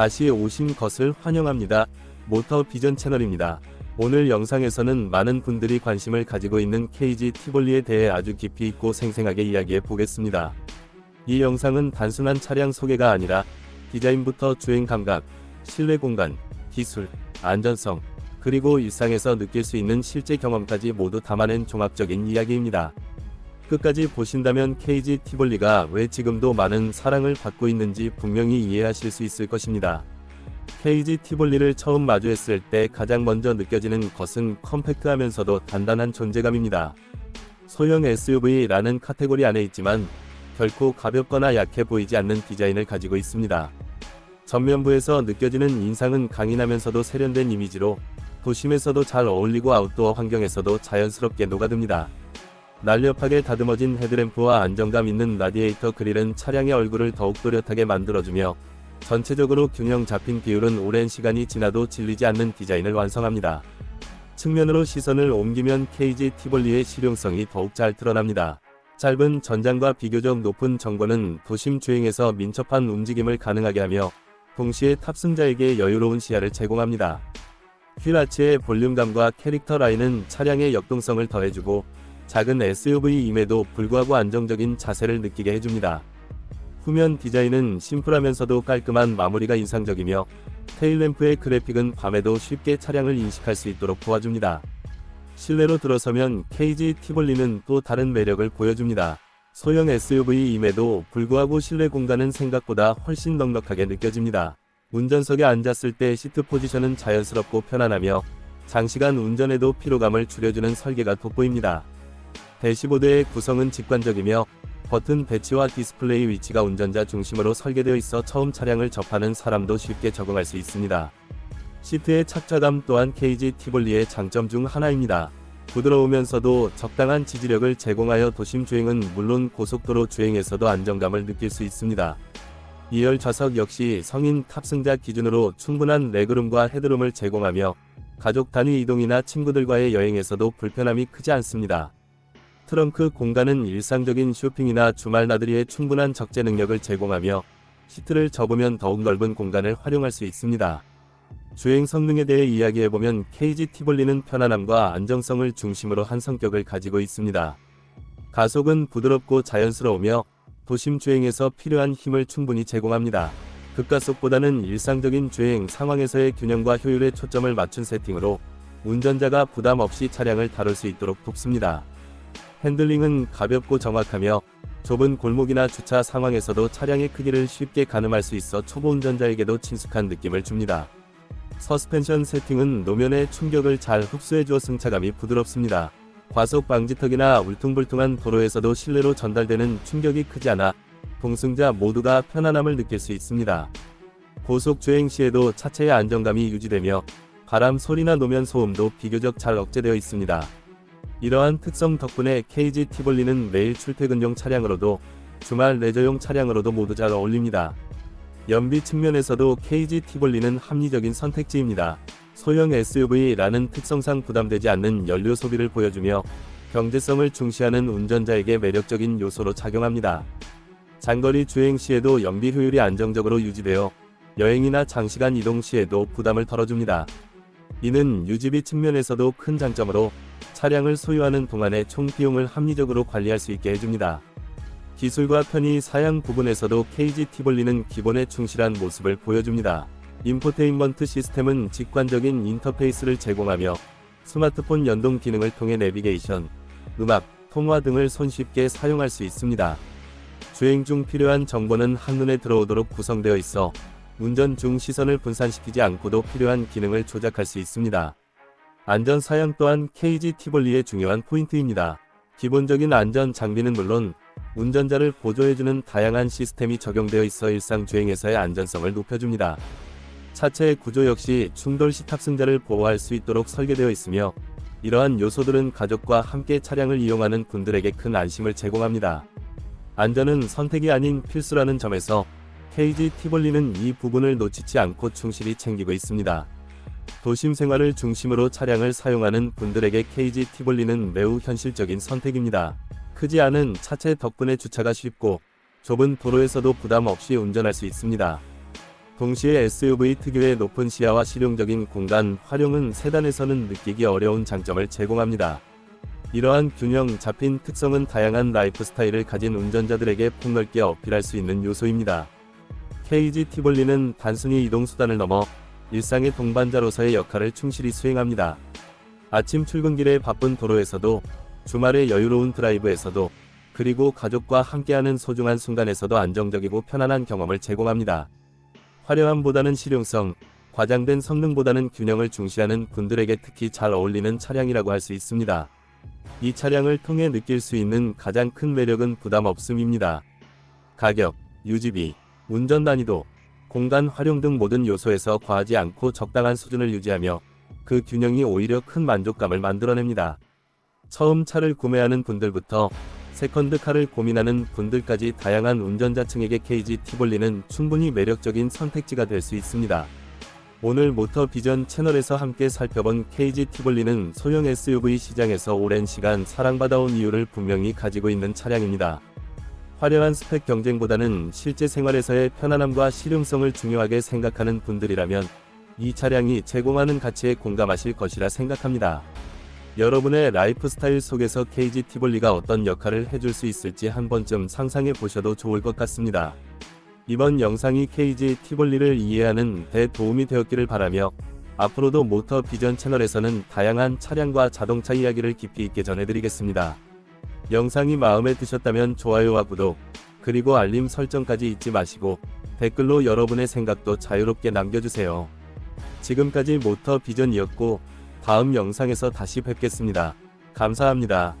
다시 오신 것을 환영합니다. 모터 비전 채널입니다. 오늘 영상에서는 많은 분들이 관심을 가지고 있는 KG 티볼리에 대해 아주 깊이 있고 생생하게 이야기해 보겠습니다. 이 영상은 단순한 차량 소개가 아니라 디자인부터 주행 감각, 실내 공간, 기술, 안전성, 그리고 일상에서 느낄 수 있는 실제 경험까지 모두 담아낸 종합적인 이야기입니다. 끝까지 보신다면 KG 티볼리가 왜 지금도 많은 사랑을 받고 있는지 분명히 이해하실 수 있을 것입니다. KG 티볼리를 처음 마주했을 때 가장 먼저 느껴지는 것은 컴팩트하면서도 단단한 존재감입니다. 소형 SUV라는 카테고리 안에 있지만 결코 가볍거나 약해 보이지 않는 디자인을 가지고 있습니다. 전면부에서 느껴지는 인상은 강인하면서도 세련된 이미지로 도심에서도 잘 어울리고 아웃도어 환경에서도 자연스럽게 녹아듭니다. 날렵하게 다듬어진 헤드램프와 안정감 있는 라디에이터 그릴은 차량의 얼굴을 더욱 또렷하게 만들어주며 전체적으로 균형 잡힌 비율은 오랜 시간이 지나도 질리지 않는 디자인을 완성합니다. 측면으로 시선을 옮기면 KG 티볼리의 실용성이 더욱 잘 드러납니다. 짧은 전장과 비교적 높은 정거는 도심 주행에서 민첩한 움직임을 가능하게 하며 동시에 탑승자에게 여유로운 시야를 제공합니다. 휠 아치의 볼륨감과 캐릭터 라인은 차량의 역동성을 더해주고 작은 SUV임에도 불구하고 안정적인 자세를 느끼게 해줍니다. 후면 디자인은 심플하면서도 깔끔한 마무리가 인상적이며 테일램프의 그래픽은 밤에도 쉽게 차량을 인식할 수 있도록 도와줍니다. 실내로 들어서면 KG 티볼리는 또 다른 매력을 보여줍니다. 소형 SUV임에도 불구하고 실내 공간은 생각보다 훨씬 넉넉하게 느껴집니다. 운전석에 앉았을 때 시트 포지션은 자연스럽고 편안하며 장시간 운전에도 피로감을 줄여주는 설계가 돋보입니다. 대시보드의 구성은 직관적이며 버튼 배치와 디스플레이 위치가 운전자 중심으로 설계되어 있어 처음 차량을 접하는 사람도 쉽게 적응할 수 있습니다. 시트의 착좌감 또한 KG 티볼리의 장점 중 하나입니다. 부드러우면서도 적당한 지지력을 제공하여 도심 주행은 물론 고속도로 주행에서도 안정감을 느낄 수 있습니다. 2열 좌석 역시 성인 탑승자 기준으로 충분한 레그룸과 헤드룸을 제공하며 가족 단위 이동이나 친구들과의 여행에서도 불편함이 크지 않습니다. 트렁크 공간은 일상적인 쇼핑이나 주말 나들이에 충분한 적재 능력을 제공하며 시트를 접으면 더욱 넓은 공간을 활용할 수 있습니다. 주행 성능에 대해 이야기해보면 KG 티볼리는 편안함과 안정성을 중심으로 한 성격을 가지고 있습니다. 가속은 부드럽고 자연스러우며 도심 주행에서 필요한 힘을 충분히 제공합니다. 급가속보다는 일상적인 주행 상황에서의 균형과 효율에 초점을 맞춘 세팅으로 운전자가 부담 없이 차량을 다룰 수 있도록 돕습니다. 핸들링은 가볍고 정확하며 좁은 골목이나 주차 상황에서도 차량의 크기를 쉽게 가늠할 수 있어 초보 운전자에게도 친숙한 느낌을 줍니다. 서스펜션 세팅은 노면의 충격을 잘 흡수해주어 승차감이 부드럽습니다. 과속 방지턱이나 울퉁불퉁한 도로에서도 실내로 전달되는 충격이 크지 않아 동승자 모두가 편안함을 느낄 수 있습니다. 고속 주행 시에도 차체의 안정감이 유지되며 바람 소리나 노면 소음도 비교적 잘 억제되어 있습니다. 이러한 특성 덕분에 KG 티볼리는 매일 출퇴근용 차량으로도 주말 레저용 차량으로도 모두 잘 어울립니다. 연비 측면에서도 KG 티볼리는 합리적인 선택지입니다. 소형 SUV라는 특성상 부담되지 않는 연료 소비를 보여주며 경제성을 중시하는 운전자에게 매력적인 요소로 작용합니다. 장거리 주행 시에도 연비 효율이 안정적으로 유지되어 여행이나 장시간 이동 시에도 부담을 덜어줍니다. 이는 유지비 측면에서도 큰 장점으로 차량을 소유하는 동안의 총 비용을 합리적으로 관리할 수 있게 해줍니다. 기술과 편의 사양 부분에서도 KG 티볼리는 기본에 충실한 모습을 보여줍니다. 인포테인먼트 시스템은 직관적인 인터페이스를 제공하며 스마트폰 연동 기능을 통해 내비게이션, 음악, 통화 등을 손쉽게 사용할 수 있습니다. 주행 중 필요한 정보는 한눈에 들어오도록 구성되어 있어 운전 중 시선을 분산시키지 않고도 필요한 기능을 조작할 수 있습니다. 안전 사양 또한 KG 티볼리의 중요한 포인트입니다. 기본적인 안전 장비는 물론 운전자를 보조해주는 다양한 시스템이 적용되어 있어 일상 주행에서의 안전성을 높여줍니다. 차체의 구조 역시 충돌 시 탑승자를 보호할 수 있도록 설계되어 있으며 이러한 요소들은 가족과 함께 차량을 이용하는 분들에게 큰 안심을 제공합니다. 안전은 선택이 아닌 필수라는 점에서 KG 티볼리는 이 부분을 놓치지 않고 충실히 챙기고 있습니다. 도심 생활을 중심으로 차량을 사용하는 분들에게 KG 티볼리는 매우 현실적인 선택입니다. 크지 않은 차체 덕분에 주차가 쉽고 좁은 도로에서도 부담 없이 운전할 수 있습니다. 동시에 SUV 특유의 높은 시야와 실용적인 공간 활용은 세단에서는 느끼기 어려운 장점을 제공합니다. 이러한 균형 잡힌 특성은 다양한 라이프 스타일을 가진 운전자들에게 폭넓게 어필할 수 있는 요소입니다. KG 티볼리는 단순히 이동 수단을 넘어 일상의 동반자로서의 역할을 충실히 수행합니다. 아침 출근길의 바쁜 도로에서도 주말의 여유로운 드라이브에서도 그리고 가족과 함께하는 소중한 순간에서도 안정적이고 편안한 경험을 제공합니다. 화려함보다는 실용성, 과장된 성능보다는 균형을 중시하는 분들에게 특히 잘 어울리는 차량이라고 할 수 있습니다. 이 차량을 통해 느낄 수 있는 가장 큰 매력은 부담 없음입니다. 가격, 유지비, 운전 난이도, 공간 활용 등 모든 요소에서 과하지 않고 적당한 수준을 유지하며 그 균형이 오히려 큰 만족감을 만들어냅니다. 처음 차를 구매하는 분들부터 세컨드카를 고민하는 분들까지 다양한 운전자층에게 KG 티볼리는 충분히 매력적인 선택지가 될 수 있습니다. 오늘 모터 비전 채널에서 함께 살펴본 KG 티볼리는 소형 SUV 시장에서 오랜 시간 사랑받아온 이유를 분명히 가지고 있는 차량입니다. 화려한 스펙 경쟁보다는 실제 생활에서의 편안함과 실용성을 중요하게 생각하는 분들이라면 이 차량이 제공하는 가치에 공감하실 것이라 생각합니다. 여러분의 라이프 스타일 속에서 KG 티볼리가 어떤 역할을 해줄 수 있을지 한 번쯤 상상해 보셔도 좋을 것 같습니다. 이번 영상이 KG 티볼리를 이해하는 데 도움이 되었기를 바라며 앞으로도 모터 비전 채널에서는 다양한 차량과 자동차 이야기를 깊이 있게 전해드리겠습니다. 영상이 마음에 드셨다면 좋아요와 구독, 그리고 알림 설정까지 잊지 마시고 댓글로 여러분의 생각도 자유롭게 남겨주세요. 지금까지 모터 비전이었고 다음 영상에서 다시 뵙겠습니다. 감사합니다.